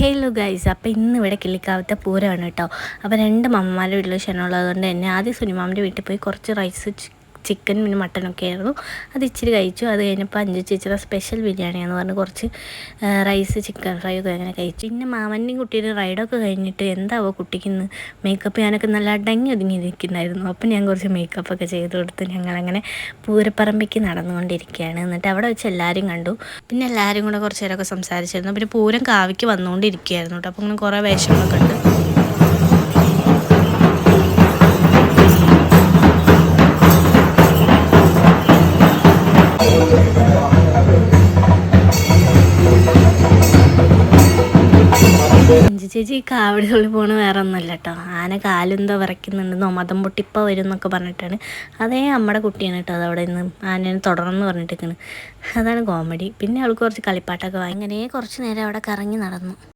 Hello guys അപ്പോൾ ഇന്ന് ഇവിടെ കിളിക്കാവത്തെ പൂരമാണ് കേട്ടോ. അപ്പോൾ രണ്ട് മമ്മമാരുടെ വീട്ടിൽ ക്ഷണമുള്ളതുകൊണ്ട് തന്നെ ആദ്യം സുനിമാമിന്റെ വീട്ടിൽ പോയി കുറച്ച് റൈസ് ചിക്കൻ പിന്നെ മട്ടനൊക്കെ ആയിരുന്നു. അത് ഇച്ചിരി കഴിച്ചു. അത് കഴിഞ്ഞപ്പോൾ അഞ്ചു ചേച്ചിയുടെ സ്പെഷ്യൽ ബിരിയാണിയാന്ന് പറഞ്ഞ് കുറച്ച് റൈസ് ചിക്കൻ ഫ്രൈ ഒക്കെ അങ്ങനെ കഴിച്ചു. പിന്നെ മാമന്റെയും കുട്ടിയുടെ റൈഡൊക്കെ കഴിഞ്ഞിട്ട് എന്താവോ കുട്ടിക്ക് ഇന്ന് മേക്കപ്പ് ഞാനൊക്കെ നല്ല അടങ്ങി ഒതുങ്ങി ഇരിക്കുന്നായിരുന്നു അപ്പം ഞാൻ കുറച്ച് മേക്കപ്പൊക്കെ ചെയ്ത് കൊടുത്ത് ഞങ്ങളങ്ങനെ പൂരപ്പറമ്പിക്ക് നടന്നുകൊണ്ടിരിക്കുകയാണ്. എന്നിട്ട് അവിടെ വെച്ച് എല്ലാവരും കണ്ടു. പിന്നെ എല്ലാവരും കൂടെ കുറച്ച് നേരമൊക്കെ സംസാരിച്ചിരുന്നു. പിന്നെ പൂരം കാവിക്ക് വന്നുകൊണ്ടിരിക്കുകയായിരുന്നു കേട്ടോ. അപ്പോൾ അങ്ങനെ കുറേ വേഷങ്ങളൊക്കെ ഉണ്ട്. അഞ്ചു ചേച്ചി കാവടി തുള്ളി പോണ വേറെ ഒന്നുമല്ല കേട്ടോ ആന കാലെന്തോ വിറയ്ക്കുന്നുണ്ടെന്നോ മതം പൊട്ടിപ്പോൾ വരും എന്നൊക്കെ പറഞ്ഞിട്ടാണ്. അതേ നമ്മുടെ കുട്ടിയാണ് കേട്ടോ അത് അവിടെ നിന്ന് ആനേനെ തുടർന്ന് പറഞ്ഞിട്ടിരിക്കുന്നത് അതാണ് കോമഡി. പിന്നെ അവൾക്ക് കുറച്ച് കളിപ്പാട്ടൊക്കെ വാങ്ങി. അങ്ങനെ കുറച്ച് നേരം അവിടെ കറങ്ങി നടന്നു.